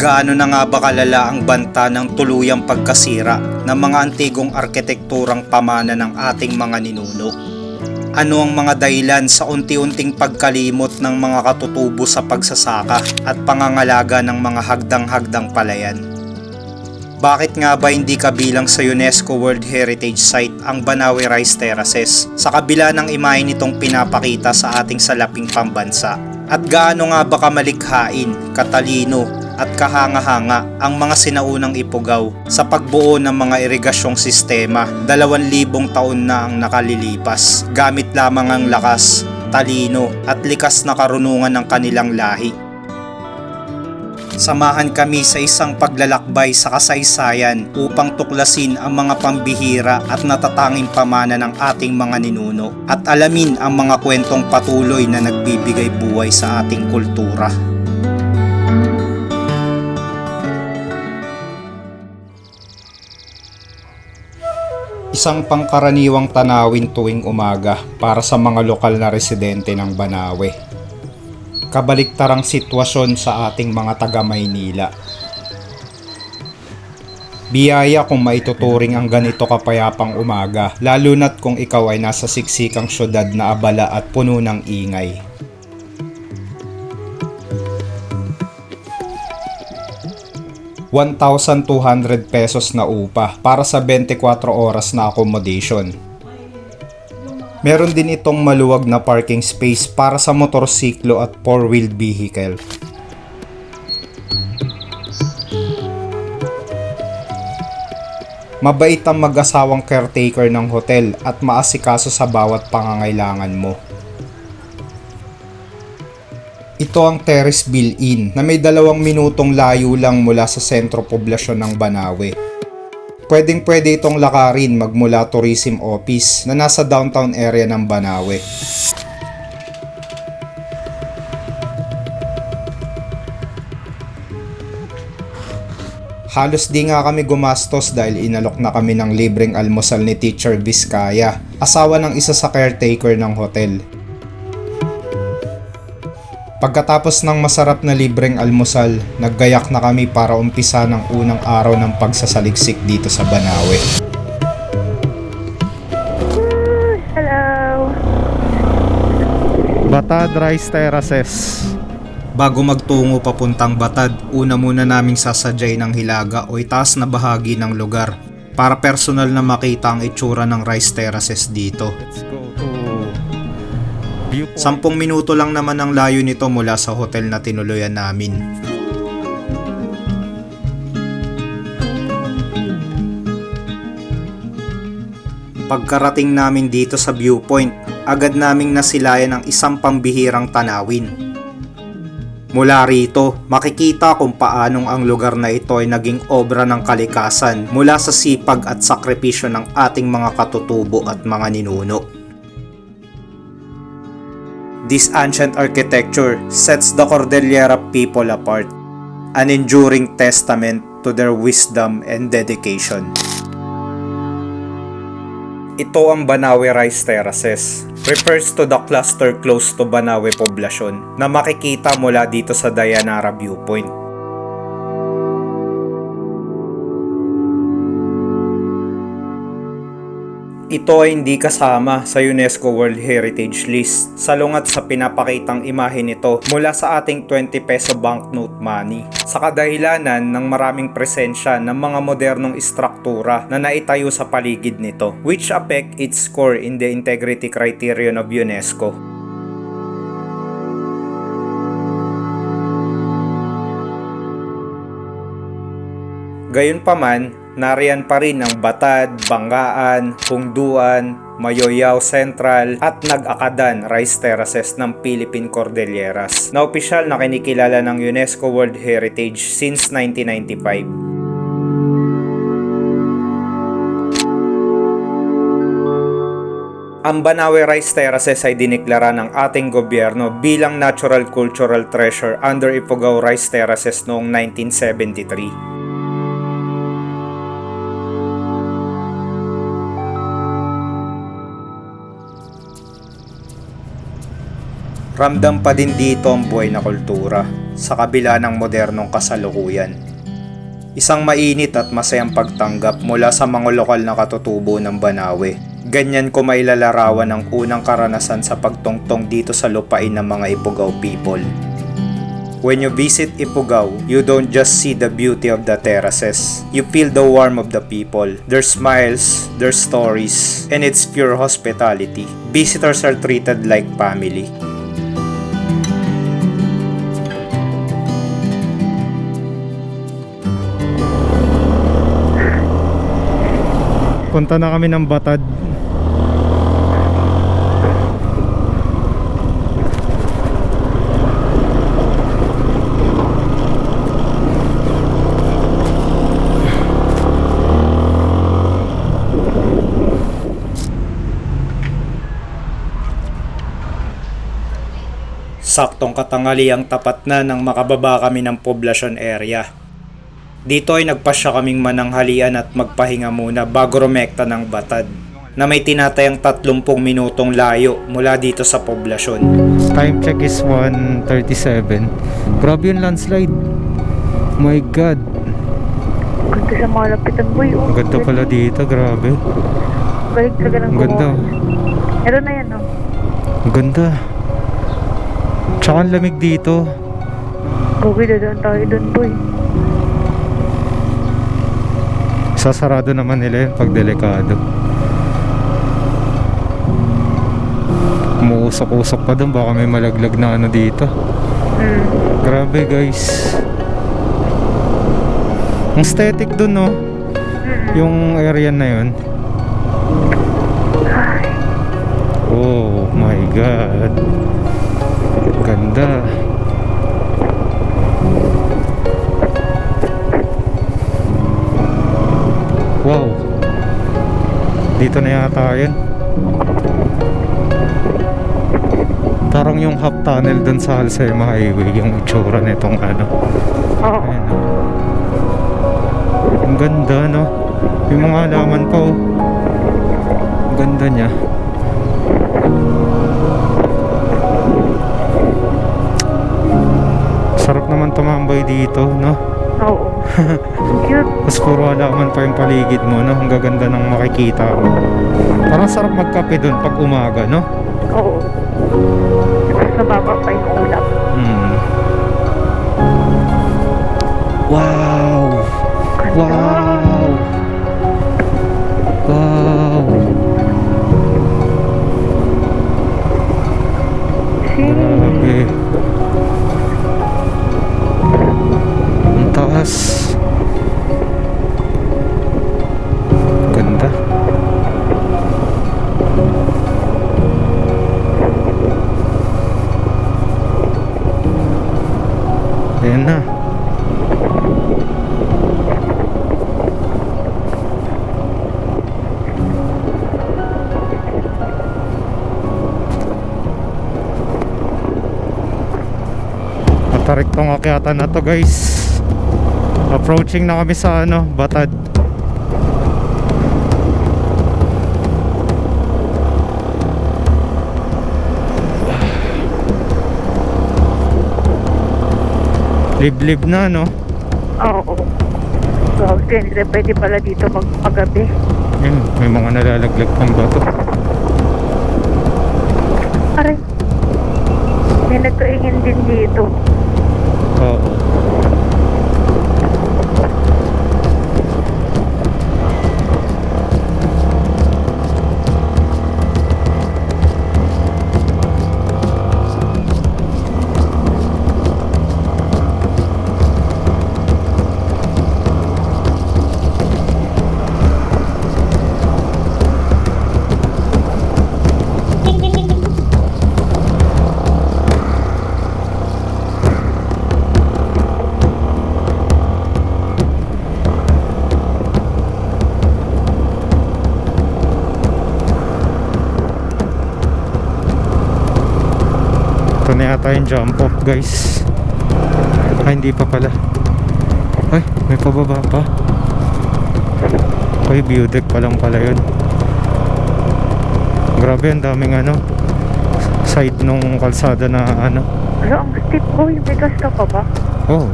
Gaano na nga ba kalala ang banta ng tuluyang pagkasira ng mga antigong arkitekturang pamana ng ating mga ninuno? Ano ang mga dahilan sa unti-unting pagkalimot ng mga katutubo sa pagsasaka at pangangalaga ng mga hagdang-hagdang palayan? Bakit nga ba hindi kabilang sa UNESCO World Heritage Site ang Banawe Rice Terraces sa kabila ng imahe nitong pinapakita sa ating salaping pambansa? At gaano nga ba kamalikhain, katalino at kahanga-hanga ang mga sinaunang ipugaw sa pagbuo ng mga irigasyong sistema dalawang libong taon na ang nakalilipas gamit lamang ang lakas, talino at likas na karunungan ng kanilang lahi. Samahan kami sa isang paglalakbay sa kasaysayan upang tuklasin ang mga pambihira at natatanging pamana ng ating mga ninuno at alamin ang mga kwentong patuloy na nagbibigay buhay sa ating kultura. Isang pangkaraniwang tanawin tuwing umaga para sa mga lokal na residente ng Banawe. Kabaliktarang sitwasyon sa ating mga taga Maynila. Biyaya kung maituturing ang ganito kapayapang umaga, lalo na't kung ikaw ay nasa siksikang syudad na abala at puno ng ingay. ₱1,200 pesos na upa para sa 24 oras na accommodation. Meron din itong maluwag na parking space para sa motorsiklo at four-wheeled vehicle. Mabait ang mag-asawang caretaker ng hotel at maasikaso sa bawat pangangailangan mo. Ito ang Terraceville Inn na may dalawang minutong layo lang mula sa sentro poblasyon ng Banawe. Pwedeng pwede itong lakarin magmula tourism office na nasa downtown area ng Banawe. Halos di nga kami gumastos dahil inalok na kami ng libreng almusal ni Teacher Vizcaya, asawa ng isa sa caretaker ng hotel. Pagkatapos ng masarap na libreng almusal, naggayak na kami para umpisa ng unang araw ng pagsasaliksik dito sa Banawe. Hello. Batad Rice Terraces Bago magtungo papuntang Batad, una muna naming sasadyay ng hilaga o itaas na bahagi ng lugar para personal na makita ang itsura ng Rice Terraces dito. Let's go. Sampung minuto lang naman ang layo nito mula sa hotel na tinuluyan namin. Pagkarating namin dito sa viewpoint, agad naming nasilayan ang isang pambihirang tanawin. Mula rito, makikita kung paanong ang lugar na ito ay naging obra ng kalikasan mula sa sipag at sakripisyo ng ating mga katutubo at mga ninuno. This ancient architecture sets the Cordillera people apart, an enduring testament to their wisdom and dedication. Ito ang Banawe Rice Terraces. Refers to the cluster close to Banawe Poblacion na makikita mula dito sa Dayanara Viewpoint. Ito ay hindi kasama sa UNESCO World Heritage List salungat sa pinapakitang imahe nito mula sa ating 20 peso banknote money sa kadahilanan ng maraming presensya ng mga modernong istruktura na naitayo sa paligid nito which affect its score in the integrity criterion of UNESCO. Gayunpaman, nariyan pa rin ang Batad, Banggaan, Hungduan, Mayoyaw Central at Nag-Akadan Rice Terraces ng Philippine Cordilleras na opisyal na kinikilala ng UNESCO World Heritage since 1995. Ang Banawe Rice Terraces ay diniklara ng ating gobyerno bilang Natural Cultural Treasure under Ifugao Rice Terraces noong 1973. Ramdam pa din dito ang buhay na kultura. sa kabila ng modernong kasalukuyan. Isang mainit at masayang pagtanggap mula sa mga lokal na katutubo ng Banawe. Ganyan ko mailalarawan ang unang karanasan sa pagtungtong dito sa lupain ng mga Ifugao people. When you visit Ifugao, you don't just see the beauty of the terraces. You feel the warmth of the people, their smiles, their stories, and its pure hospitality. Visitors are treated like family. Punta na kami ng Batad. Saktong katanghaliang tapat na nang makababa kami ng poblasyon area. Dito ay nagpasya kaming mananghalian at magpahinga muna bago rumekta ng batad na may tinatayang 30 minutong layo mula dito sa poblasyon. Time check is 1.37. Grabe yung landslide. My God. Ganda sa mga lapitan boy. Oh. Ang ganda pala dito. Grabe. Galing talaga ng Ang ganda. Meron na yan oh. Ang ganda. Tsaka ang lamig dito. Gogi dadaan tayo doon boy. Sasarado naman nila yun pag delikado. Umuusok-usok pa doon. Baka may malaglag na ano dito. Hmm. Grabe guys. Ang aesthetic dun no. Hmm. Yung area na yun. Oh my god. Ganda. Wow. Dito na yata yun. Parang yung half tunnel dun sa Alcema Highway, yung itsura nitong ano. Ayan, oh. Ang ganda, no? Yung mga halaman pa, oh. Ang ganda niya. Sarap naman tumambay dito, no? Oo. Tapos puro halaman pa yung paligid mo, no? Ang gaganda ng makikita mo. Parang sarap magkape dun pag umaga, no? Oo. Tapos mababa pa yung ulap. Hmm. Wow! Wow! Akyatan na to guys Approaching na kami sa ano, Batad Liblib na no Oo. So, hindi na pwede pala dito magpagabi. Yun, may mga nalalaglag pang bato Aray. May nagkaingin din dito. Oo Yung jump off guys. Ay hindi pa pala. Ay may pababa pa. Ay view deck pa lang pala yun. Grabe ang daming ano Side nung kalsada na ano. Pero ang steep. Ko, yung bigas ka pa ba? Oh,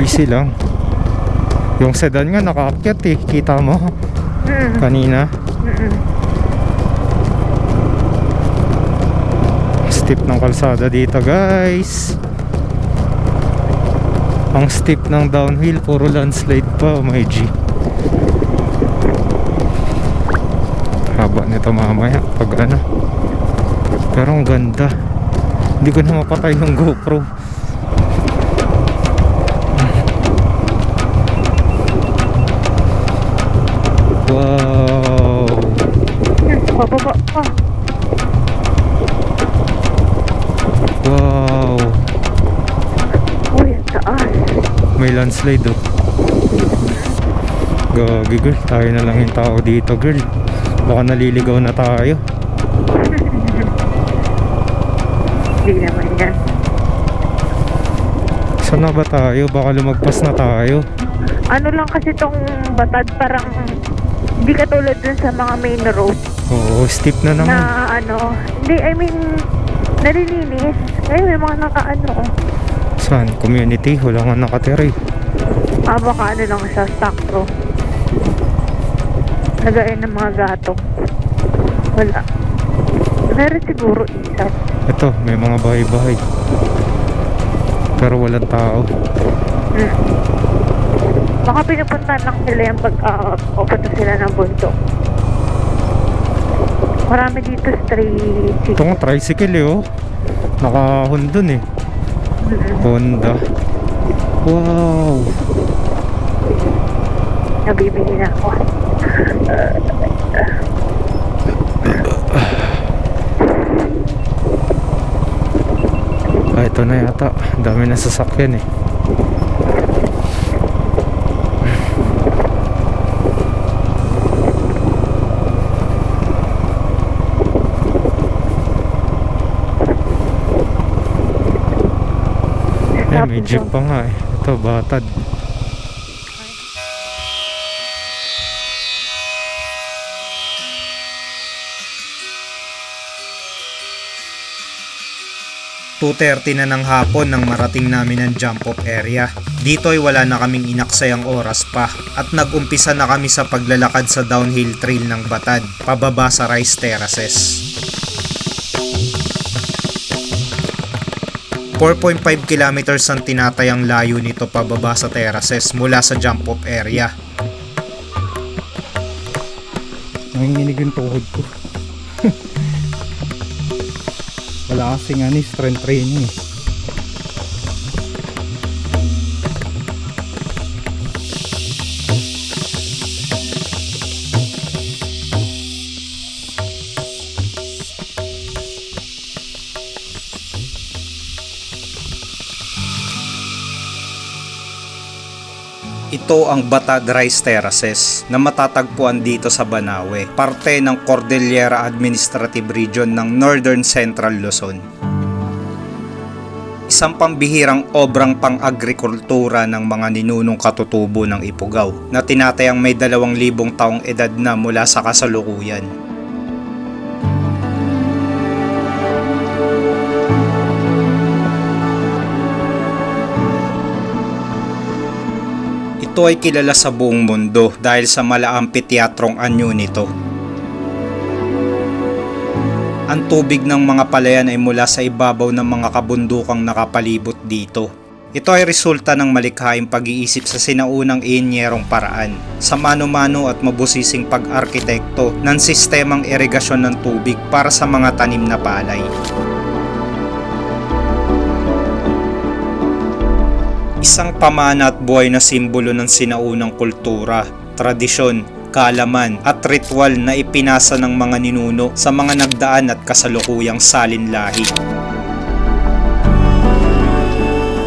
easy lang. Yung sedan nga nakaakyat eh. Kita mo? Mm, kanina. mm, Steep ng kalsada dito guys. Ang steep ng downhill, puro landslide pa, my G. Haba nito mamaya pag ano. Pero ang ganda. Hindi ko na mapatay yung GoPro. Landslide oh. Gagi girl, tayo na lang yung tao dito girl. Baka naliligaw na tayo. Hindi naman yan. Saan na ba tayo? Baka lumagpas na tayo. Ano lang kasi tong batad parang hindi katulad dun sa mga main road Oo, steep na naman. na ano, hindi, I mean, nalilinis. Ngayon may mga nakaano. Saan? Community? Wala nga nakatira eh. Ah, baka ano lang sa sakto. Lagayan ng mga gatong. Wala. Meron siguro isa. Ito, may mga bahay-bahay. Pero walang tao. Hmm. Baka pinupunta lang nila yung pag uh, pupunta sila ng bundok. Marami dito street. Ito nga tricycle eh oh. Naka-Honda eh. Honda. Wow. Nabibili na ako. Ah, ito na yata. Dami na sasakyan eh. Eh, may jeep pa nga eh. Ito, batad. ...2.30 na ng hapon nang marating namin ang jump off area. Dito ay wala na kaming inaksayang oras pa at nag-umpisa na kami sa paglalakad sa downhill trail ng Batad, pababa sa Rice Terraces. 4.5 kilometers ang tinatayang layo nito pababa sa terraces mula sa jump off area. Nanginginig yung tuhod ko. Wala kasing ano, eh, strength training eh. Ito ang Batad Rice Terraces na matatagpuan dito sa Banawe, parte ng Cordillera Administrative Region ng Northern Central Luzon. Isang pambihirang obrang pang-agrikultura ng mga ninunong katutubo ng Ipugaw na tinatayang may dalawang libong taong edad na mula sa kasalukuyan. Ito ay kilala sa buong mundo dahil sa malaampi teatrong anyo nito. Ang tubig ng mga palayan ay mula sa ibabaw ng mga kabundukang nakapalibot dito. Ito ay resulta ng malikhaing pag-iisip sa sinaunang inyerong paraan, sa mano-mano at mabusising pag-arkitekto ng sistemang irigasyon ng tubig para sa mga tanim na palay. Isang pamana at buhay na simbolo ng sinaunang kultura, tradisyon, kaalaman at ritual na ipinasa ng mga ninuno sa mga nagdaan at kasalukuyang salinlahi.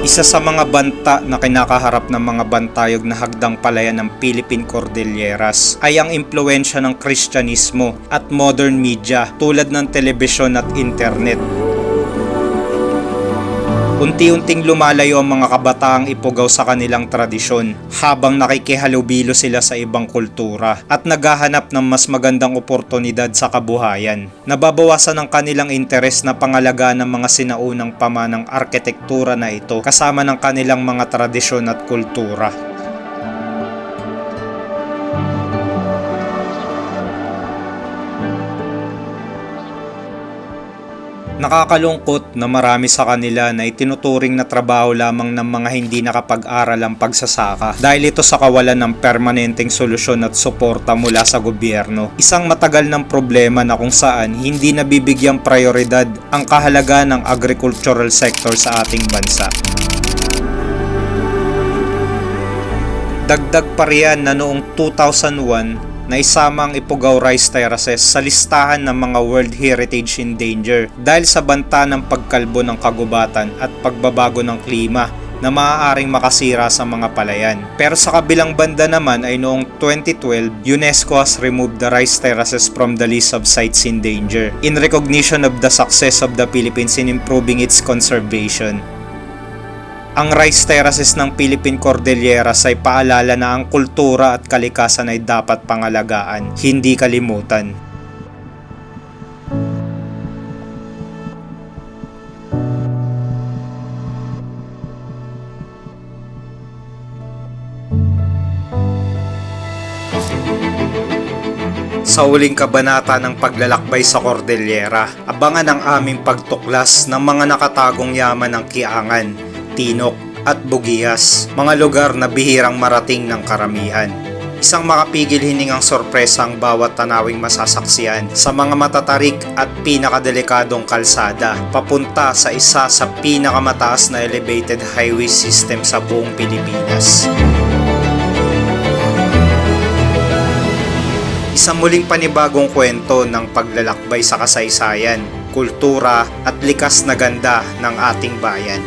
Isa sa mga banta na kinakaharap ng mga bantayog na hagdang palayan ng Philippine Cordilleras ay ang impluensya ng Kristyanismo at modern media tulad ng telebisyon at internet Unti-unting lumalayo ang mga kabataang ipugaw sa kanilang tradisyon habang nakikihalubilo sila sa ibang kultura at naghahanap ng mas magandang oportunidad sa kabuhayan. Nababawasan ang kanilang interes na pangalagaan ng mga sinaunang pamanang arkitektura na ito kasama ng kanilang mga tradisyon at kultura. Nakakalungkot na marami sa kanila na itinuturing na trabaho lamang ng mga hindi nakapag-aral ang pagsasaka dahil ito sa kawalan ng permanenteng solusyon at suporta mula sa gobyerno. Isang matagal ng problema na kung saan hindi nabibigyang prioridad ang kahalagaan ng agricultural sector sa ating bansa. Dagdag pa riyan na noong 2001 na isama ang Ifugao Rice Terraces sa listahan ng mga World Heritage in Danger dahil sa banta ng pagkalbo ng kagubatan at pagbabago ng klima na maaaring makasira sa mga palayan. Pero sa kabilang banda naman ay noong 2012, UNESCO has removed the rice terraces from the list of sites in danger in recognition of the success of the Philippines in improving its conservation. Ang rice terraces ng Philippine Cordilleras ay paalala na ang kultura at kalikasan ay dapat pangalagaan, hindi kalimutan. Sa uling kabanata ng paglalakbay sa Cordillera, abangan ang aming pagtuklas ng mga nakatagong yaman ng Kiangan, Tinok at Bugias, mga lugar na bihirang marating ng karamihan. Isang makapigil hiningang sorpresa ang bawat tanawing masasaksiyan sa mga matatarik at pinakadelikadong kalsada papunta sa isa sa pinakamataas na elevated highway system sa buong Pilipinas. Isang muling panibagong kwento ng paglalakbay sa kasaysayan, kultura at likas na ganda ng ating bayan.